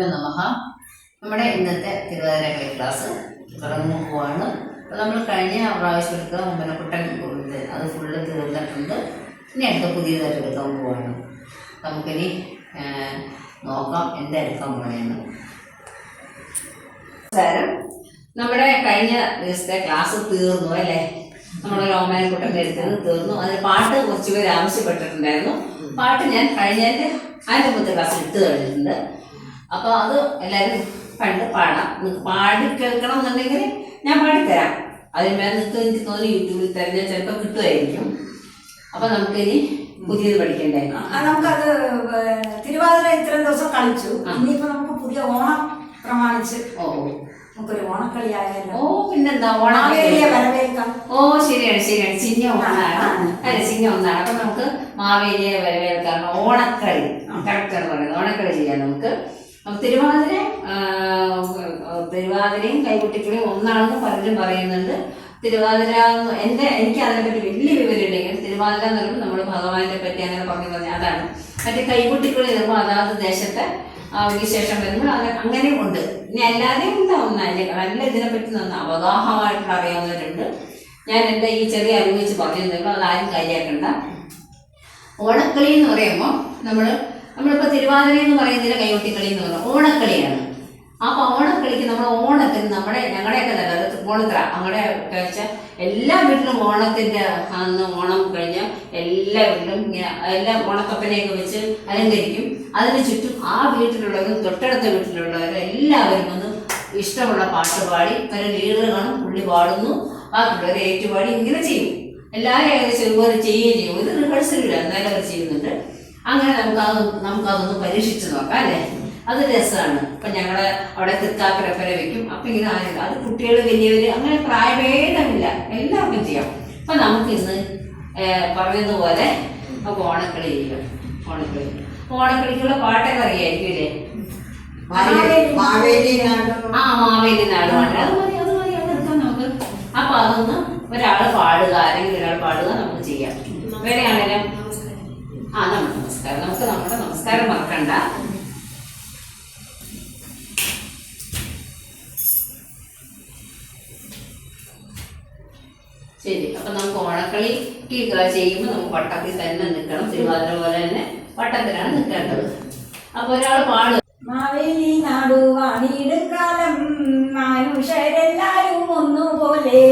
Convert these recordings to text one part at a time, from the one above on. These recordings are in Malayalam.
നമഃ നമ്മുടെ ഇന്നത്തെ തിരുവാതിരകളി ക്ലാസ് തുടർന്നു പോവാണ്. അപ്പോൾ നമ്മൾ കഴിഞ്ഞ പ്രാവശ്യം എടുത്ത മുമ്പനക്കുട്ടൻ ഇത് അത് ഫുള്ള് തീർന്നിട്ടുണ്ട്. ഇനി അടുത്ത പുതിയതായിട്ട് എടുക്കാൻ പോവാണ്. നമുക്കിനി നോക്കാം എന്താ എടുക്കാൻ പോണേന്ന്. നമസ്കാരം നമ്മുടെ കഴിഞ്ഞ ദിവസത്തെ ക്ലാസ് തീർന്നു അല്ലേ? നമ്മുടെ രോമാനക്കുട്ടന്റെ എടുത്തത് തീർന്നു. അതിൽ പാട്ട് കുറച്ച് പേര് ആവശ്യപ്പെട്ടിട്ടുണ്ടായിരുന്നു. പാട്ട് ഞാൻ കഴിഞ്ഞതിന്റെ അതിന്റെ മുമ്പത്തെ ക്ലാസ് എടുത്തു കഴിഞ്ഞിട്ടുണ്ട്. അപ്പോൾ അത് എല്ലാവരും പണ്ട് പാടാം. നിങ്ങൾക്ക് പാടി കേൾക്കണം എന്നുണ്ടെങ്കിൽ ഞാൻ പാടിത്തരാം. അതിന്മേൽ നിങ്ങൾക്ക് എനിക്ക് തോന്നുന്നു യൂട്യൂബിൽ തന്നെ ചിലപ്പോൾ കിട്ടുമായിരിക്കും. അപ്പോൾ നമുക്കിനി പുതിയത് പഠിക്കണ്ടേ? നമുക്കത് തിരുവാതിര ഇത്രയും ദിവസം കളിച്ചു. ഇനിയിപ്പോ നമുക്ക് പുതിയ ഓണം പ്രമാണിച്ച് ഓ. നമുക്കൊരു ഓണക്കളി ആയാലോ ഓ പിന്നെന്താ ഓണാവേലിയ ഓണം വരവേൽക്കാം. ഓ ശരിയാണ് ശരിയാണ്. ചിങ്ങ ഒന്നാണ്. അല്ലെ ചിങ്ങ ഒന്നാണ്. അപ്പൊ നമുക്ക് മാവേലിയെ വരവേൽക്കാം. ഓണക്കളി. കറക്റ്റ് പറയുന്നത്. ഓണക്കളി ചെയ്യാം നമുക്ക്. അപ്പൊ തിരുവാതിര തിരുവാതിരയും കൈകുട്ടിക്കളിയും ഒന്നാണെന്ന് പലരും പറയുന്നുണ്ട്. തിരുവാതിര എന്റെ എനിക്ക് അതിനെപ്പറ്റി വലിയ വിവരം വിവരമില്ലെങ്കിൽ തിരുവാതിര എന്ന് പറയുമ്പോൾ നമ്മൾ ഭഗവാനെ പറ്റി അങ്ങനെ പറഞ്ഞു പറഞ്ഞാൽ അതാണ്. മറ്റേ കൈകുട്ടിക്കളി വരുമ്പോൾ അതാത് ദേശത്തെ വിശേഷം വരുമ്പോൾ അത് അങ്ങനെയും ഉണ്ട്. ഇനി അല്ലാതെയും ഉണ്ടാവും നല്ല നല്ല ഇതിനെപ്പറ്റി നന്ന അവഗാഹമായിട്ട് അറിയാവുന്നവരുണ്ട്. ഞാൻ എന്റെ ഈ ചെറിയ അറിവ് വെച്ച് പറഞ്ഞിരുന്നല്ലോ അതാരും കാര്യമാക്കണ്ട ഓണക്കളി എന്ന് പറയുമ്പോൾ നമ്മൾ നമ്മളിപ്പോൾ തിരുവാതിര എന്ന് പറയുന്നതിന് കൈകൊട്ടിക്കളി എന്ന് പറയുന്നത് ഓണക്കളിയാണ്. അപ്പോൾ ഓണക്കളിക്ക് നമ്മൾ ഓണത്തിന് നമ്മുടെ ഞങ്ങളുടെയൊക്കെ തന്നെ അത് തൃപ്പൂണിത്തറ അങ്ങടെ വെച്ചാൽ എല്ലാ വീട്ടിലും ഓണത്തിന്റെ അന്ന് ഓണം കഴിഞ്ഞ എല്ലാ വീട്ടിലും എല്ലാ ഓണക്കപ്പനെയൊക്കെ വെച്ച് അലങ്കരിക്കും. അതിന് ചുറ്റും ആ വീട്ടിലുള്ളവരും തൊട്ടടുത്ത വീട്ടിലുള്ളവരും എല്ലാവരും വന്ന് ഇഷ്ടമുള്ള പാട്ട് പാടി ഒരു ലീഡർ കാണും പുള്ളി പാടുന്നു ബാക്കിയുള്ളവരെ ഏറ്റുപാടി ഇങ്ങനെ ചെയ്യും. എല്ലാവരും ഏകദേശം ഒരുപോലെ ചെയ്യുകയും ചെയ്യും. ഒരു റിഹേഴ്സലില്ല എന്നാലും അവർ ചെയ്യുന്നുണ്ട്. അങ്ങനെ നമുക്ക് അത് നമുക്കതൊന്ന് പരീക്ഷിച്ച് നോക്കാം അല്ലേ? അത് രസമാണ് ഇപ്പം ഞങ്ങൾ അവിടെ തൃക്കാക്കരപ്പര വെക്കും. അപ്പം ഇങ്ങനെ ആരും അത് കുട്ടികൾ വലിയവർ അങ്ങനെ പ്രായഭേദമില്ല. എല്ലാവർക്കും ചെയ്യാം. അപ്പം നമുക്കിന്ന് ഇന്ന് പറഞ്ഞതുപോലെ നമുക്ക് ഓണക്കളി ചെയ്യാം ഓണക്കളി. ഓണക്കളിക്കുള്ള പാട്ടൊക്കെ അറിയായിരിക്കും അല്ലേ? മാവേലി- ആ മാവേലി നാട് പാട്ട് അത് മതി അത് മതി നമുക്ക്. അപ്പൊ അതൊന്ന് ഒരാൾ പാടുക അല്ലെങ്കിൽ ഒരാൾ പാടുക നമുക്ക് ചെയ്യാം. വേറെയാണെങ്കിലും ആ നമ്മുടെ നമസ്കാരം. നമുക്ക് നമ്മുടെ നമസ്കാരം മറക്കണ്ട. ശരി അപ്പൊ നമുക്ക് ഓണക്കളി ചെയ്യുമ്പോൾ നമുക്ക് വട്ടത്തിൽ തന്നെ നിൽക്കണം തിരുവാതിര പോലെ തന്നെ വട്ടത്തിലാണ് നിൽക്കേണ്ടത്. അപ്പൊ ഒരാൾ പാടും. മാവേലി നാടുവാണിയുടെ കാലം. മനുഷ്യരെല്ലാരും ഒന്നുപോലെ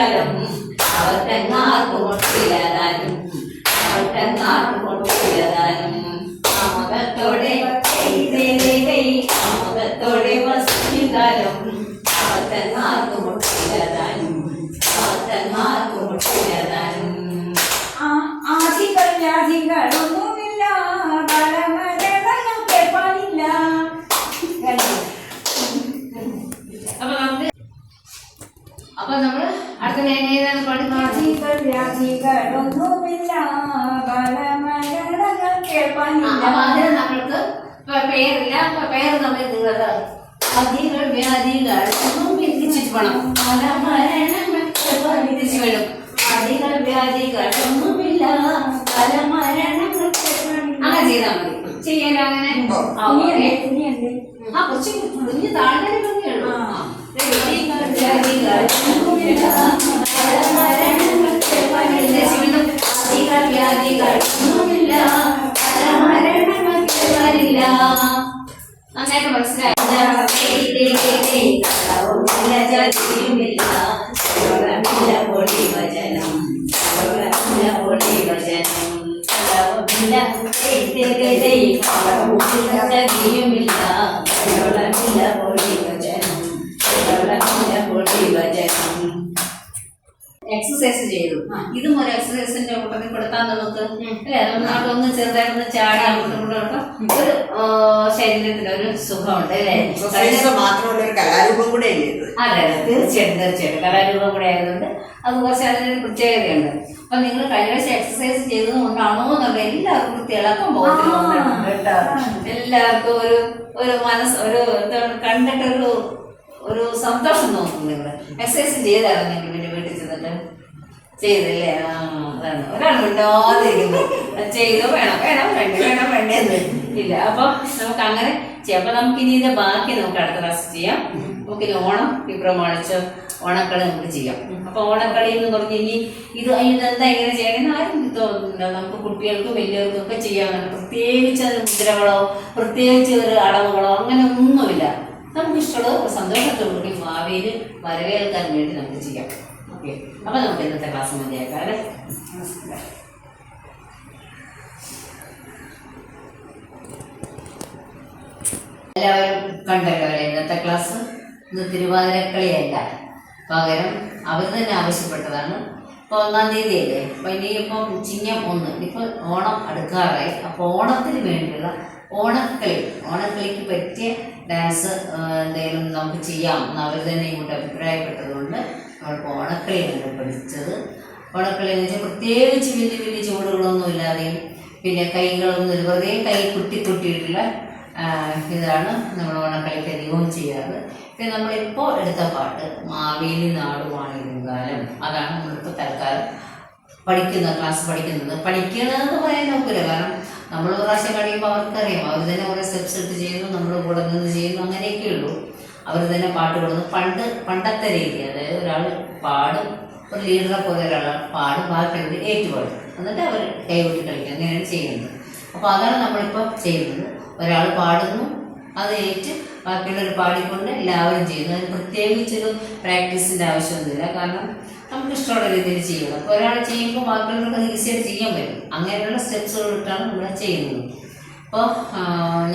വസിക്കാലം അവർക്കെങ്ങാർക്കും ഒട്ടില്ലാതാനും അവർക്കെങ്ങാർക്കും ഒട്ടില്ലാതാനും ആമോദത്തോടെ ആമോദത്തോടെ വസിക്കാലും അവർക്കെങ്ങാർക്കും കളമരങ്ങൾ ആ, കേൾപ്പാനില്ല അതിന് നമ്മൾക്ക് പേരില്ല. പേര് നമ്മൾ നിങ്ങളത് അതികൾ വ്യാധികൾ ഒന്നും ചിരിച്ചു വേണം പല മരണങ്ങൾക്ക് തിരിച്ചു വേണം അതികൾ വ്യാധികൾ ഒന്നുമില്ല പല മരണങ്ങൾക്ക് അങ്ങനെ ചെയ്താൽ മതി. ചെയ്യാനോ അങ്ങനെ? ആ, കുറച്ച് കുഞ്ഞ് താഴ്ന്ന ആ. വ്യാധികൾ ഒന്നുമില്ല വീണ്ടും അതികൾ വ്യാധികൾ ഒന്നുമില്ല പല മരണങ്ങൾക്ക് വരില്ല നന്നായിട്ട് മനസ്സിലായി പൊടി വചനം പൊടി വചനം ില്ല പൊടി വചനം പൊടി വചനം എക്സസൈസ് ചെയ്തു. ഇതും ഒരു എക്സസൈസിന്റെ കൂട്ടത്തിൽ പെടുത്താൻ നമുക്ക് അല്ലേ? നമുക്ക് ഒന്ന് ചെറുതായിട്ടൊന്ന് ചാടി അങ്ങോട്ടും ഒരു ശരീരത്തിന് ഒരു സുഖമുണ്ട് അല്ലേ? മാത്രമല്ല ഒരു കലാരൂപം കൂടെ അതെ അതെ. തീർച്ചയായിട്ടും തീർച്ചയായിട്ടും. കലാരൂപം കൂടെ ആയതുകൊണ്ട് അത് കുറച്ച് അതിനൊരു പ്രത്യേകതയുണ്ട്. അപ്പൊ നിങ്ങൾ കഴിഞ്ഞ ആഴ്ച എക്സസൈസ് ചെയ്തത് കൊണ്ടാണോ എന്നുള്ള എല്ലാവർക്കും തിളക്കം ആ. കേട്ടോ. എല്ലാവർക്കും ഒരു ഒരു മനസ്സ് ഒരു കണ്ടിട്ടൊരു ഒരു സന്തോഷം തോന്നുന്നു നിങ്ങൾ എക്സസൈസ് ചെയ്തായിരുന്നു നിങ്ങൾ പിന്നെ വീട്ടിൽ ചെയ്തില്ലേ? ആ ചെയ്തോ വേണം. വേണം വേണ്ട വേണം വേണ്ടെന്ന് ഇല്ല അപ്പൊ നമുക്ക് അങ്ങനെ ചെയ്യാം. അപ്പൊ നമുക്ക് ഇനി ഇതിന്റെ ബാക്കി നമുക്ക് അടുത്ത ക്ലാസ് ചെയ്യാം. നമുക്ക് ഇനി ഓണം വിപ്രമാണിച്ച് പ്രമാണിച്ച് ഓണക്കളി നമുക്ക് ചെയ്യാം. അപ്പൊ ഓണക്കളി എന്ന് പറഞ്ഞു ഇനി ഇത് ഇതെന്താ ഇങ്ങനെ ചെയ്യണമെന്ന് ആരും തോന്നുന്നില്ല. നമുക്ക് കുട്ടികൾക്കും വലിയവർക്കും ഒക്കെ പ്രത്യേകിച്ച് മുദ്രകളോ പ്രത്യേകിച്ച് ഒരു അങ്ങനെ ഒന്നുമില്ല. നമുക്ക് ഇഷ്ടമുള്ള സന്തോഷത്തോടുകൂടി ഭാവിയിൽ വരവേൽക്കാൻ വേണ്ടി നമുക്ക് ചെയ്യാം. ഓക്കെ. അപ്പൊ നമുക്ക് ഇന്നത്തെ ക്ലാസ് മതിയാക്കാം അല്ലേ? എല്ലാവരും കണ്ടല്ലോ അല്ലേ ഇന്നത്തെ ക്ലാസ് ഇന്ന് തിരുവാതിരക്കളിയല്ല. പകരം അവർ തന്നെ ആവശ്യപ്പെട്ടതാണ്. ഇപ്പൊ ഒന്നാം തീയതി അല്ലേ അപ്പൊ ഇനിയിപ്പം ചിങ്ങം ഒന്ന് ഇപ്പൊ ഓണം അടുക്കാറായി. അപ്പൊ ഓണത്തിന് വേണ്ടിയുള്ള ഓണക്കളി ഓണക്കളിക്ക് പറ്റിയ ഡാൻസ് എന്തെങ്കിലും നമുക്ക് ചെയ്യാം എന്ന് അവർ തന്നെ ഇങ്ങോട്ട് അഭിപ്രായപ്പെട്ടതുകൊണ്ട് നമ്മൾക്ക് ഓണക്കളിയാണ് പഠിച്ചത്. ഓണക്കളി എന്ന് വെച്ചാൽ പ്രത്യേകിച്ച് വലിയ വലിയ ചുവടുകളൊന്നും ഇല്ലാതെയും പിന്നെ കൈകളൊന്നും ഒരു വെറുതെ കൈ കുട്ടി കുട്ടിയിട്ടുള്ള ഇതാണ് നമ്മൾ ഓണക്കളിക്ക് അധികവും ചെയ്യാറ്. പിന്നെ നമ്മളിപ്പോൾ എടുത്ത പാട്ട് മാവേലി നാടുമാണ് കാലം അതാണ് നമ്മളിപ്പോൾ തൽക്കാലം പഠിക്കുന്ന ക്ലാസ് പഠിക്കുന്നത്. പഠിക്കണമെന്ന് പറയാൻ നോക്കില്ല കാരണം നമ്മൾ പ്രാവശ്യം കഴിയുമ്പോൾ അവർക്കറിയാം. അവർ തന്നെ കുറേ സ്റ്റെപ്സ് എടുത്ത് ചെയ്യുന്നു നമ്മൾ കൂടെ നിന്ന് ചെയ്യുന്നു അങ്ങനെയൊക്കെ ഉള്ളൂ അവർ തന്നെ പാട്ട് പാടുന്നു പണ്ട് പണ്ടത്തെ രീതി. അതായത് ഒരാൾ പാടും ഒരു ലീഡറെ പോലെ ഒരാൾ പാടും ബാക്കിയുള്ളത് ഏറ്റുപാടും. എന്നിട്ട് അവർ കൈകൊട്ടി കളിക്കുക അങ്ങനെയാണ് ചെയ്യുന്നത്. അപ്പോൾ അതാണ് നമ്മളിപ്പോൾ ചെയ്യുന്നത്. ഒരാൾ പാടുന്നു അത് ഏറ്റ് ബാക്കിയുള്ളവർ പാടിക്കൊണ്ട് എല്ലാവരും ചെയ്യുന്നു. അതിന് പ്രത്യേകിച്ചൊരു പ്രാക്ടീസിന്റെ ആവശ്യമൊന്നുമില്ല. കാരണം നമുക്ക് ഇഷ്ടമുള്ള രീതിയിൽ ചെയ്യണം അപ്പോൾ ഒരാൾ ചെയ്യുമ്പോൾ ബാക്കിയുള്ളവർക്ക് അത് ഈസിയായിട്ട് ചെയ്യാൻ പറ്റും. അങ്ങനെയുള്ള സ്റ്റെപ്സുകൾ ഇട്ടാണ് നമ്മൾ ചെയ്യുന്നത്. അപ്പോൾ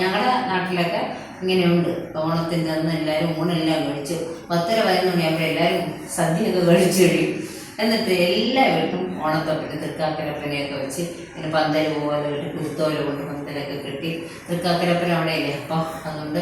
ഞങ്ങളുടെ നാട്ടിലൊക്കെ ഇങ്ങനെയുണ്ട്. ഓണത്തിന്റെ അന്ന് എല്ലാവരും ഊണെല്ലാം കഴിച്ചു പത്തര പതിനൊന്ന് മണിയാകുമ്പോൾ എല്ലാവരും സദ്യയൊക്കെ കഴിച്ചു കഴിയും. എന്നിട്ട് എല്ലാ വീട്ടും ഓണത്തൊക്കെ തൃക്കാക്കരപ്പനെയൊക്കെ വെച്ച് ഇങ്ങനെ പന്തൽ പോലെ ഒരു കുരുത്തോല കൊണ്ട് പന്തലൊക്കെ കെട്ടി. തൃക്കാക്കരപ്പന അവിടെയില്ലേ? അപ്പോൾ അതുകൊണ്ട്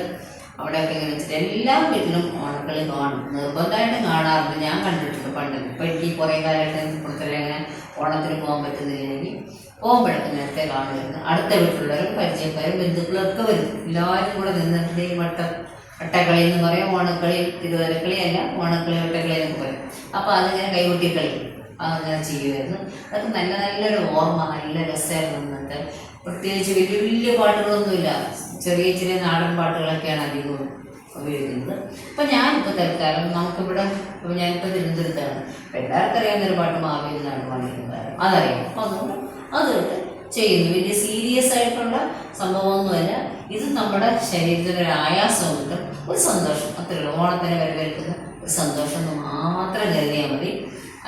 അവിടെയൊക്കെ ഇങ്ങനെ വെച്ചിട്ട് എല്ലാ വീട്ടിലും ഓണക്കളി കാണും. നിർബന്ധമായിട്ട് കാണാറുണ്ട്. ഞാൻ കണ്ടിട്ടുണ്ട് പണ്ട് ഇപ്പം എനിക്ക് കുറേ കാലമായിട്ട് പുറത്തെല്ലാം ഇങ്ങനെ ഓണത്തിന് പോകാൻ പറ്റുന്നില്ലെങ്കിൽ പോകുമ്പോഴൊക്കെ നേരത്തെ കാണുമായിരുന്നു. അടുത്ത വീട്ടിലുള്ളവരും പരിചയക്കാരും ബന്ധുക്കളും ഒക്കെ വരും എല്ലാവരും കൂടെ നിന്നിട്ട് വട്ടം വട്ടക്കളി എന്ന് പറയും ഓണക്കളി തിരുവരക്കളി അല്ല ഓണക്കളി വട്ടക്കളി എന്നൊക്കെ പറയും. അപ്പോൾ അതിങ്ങനെ കൈകൊട്ടിക്കളി അങ്ങനെ ചെയ്യുമായിരുന്നു. അതൊക്കെ നല്ല നല്ലൊരു ഓർമ്മ നല്ല രസമായിരുന്നു അന്നത്തെ. പ്രത്യേകിച്ച് വലിയ വലിയ പാട്ടുകളൊന്നുമില്ല. ചെറിയ ചെറിയ നാടൻ പാട്ടുകളൊക്കെയാണ് അധികവും ഉപയോഗിക്കുന്നത്. അപ്പം ഞാനിപ്പോൾ തൽക്കാലം നമുക്കിവിടെ ഞാനിപ്പോൾ തിരുവനന്തപുരത്താണ്. എല്ലാവർക്കും അറിയാവുന്നൊരു പാട്ട് മാവേലി നാട് പാടിക്കുന്നത് അതറിയാം. അപ്പോൾ അതുകൊണ്ട് അത് തൊട്ട് ചെയ്യുന്നു. വലിയ സീരിയസ് ആയിട്ടുള്ള സംഭവമൊന്നുമല്ല. ഇത് നമ്മുടെ ശരീരത്തിന് ഒരു ആയാസം കിട്ടും ഒരു സന്തോഷം. അത്രേ ഉള്ളൂ. ഓണത്തിന് വരവേൽക്കുന്ന ഒരു സന്തോഷം എന്ന് മാത്രം കരുതിയാൽ മതി.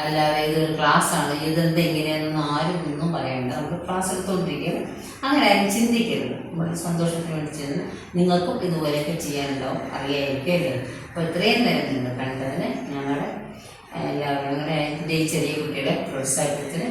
അല്ലാതെ ഇത് ക്ലാസ് ആണ്. എങ്ങനെയാണെന്ന് ആരും ഒന്നും പറയണ്ട. നമുക്ക് ക്ലാസ് എടുത്തുകൊണ്ടിരിക്കുകയാണ് അങ്ങനെ ആരും ചിന്തിക്കരുത്. നമ്മൾ സന്തോഷത്തിന് വേണ്ടി ചെന്ന് നിങ്ങൾക്കും ഇതുപോലെയൊക്കെ ചെയ്യാനുണ്ടാവും. അറിയായിരിക്കും അപ്പോൾ ഇത്രയും നേരം നിങ്ങൾ കണ്ടതിന് ഞങ്ങളുടെ എല്ലാവരും അങ്ങനെ ചെറിയ കുട്ടിയുടെ പ്രോത്സാഹിപ്പിച്ചതിന്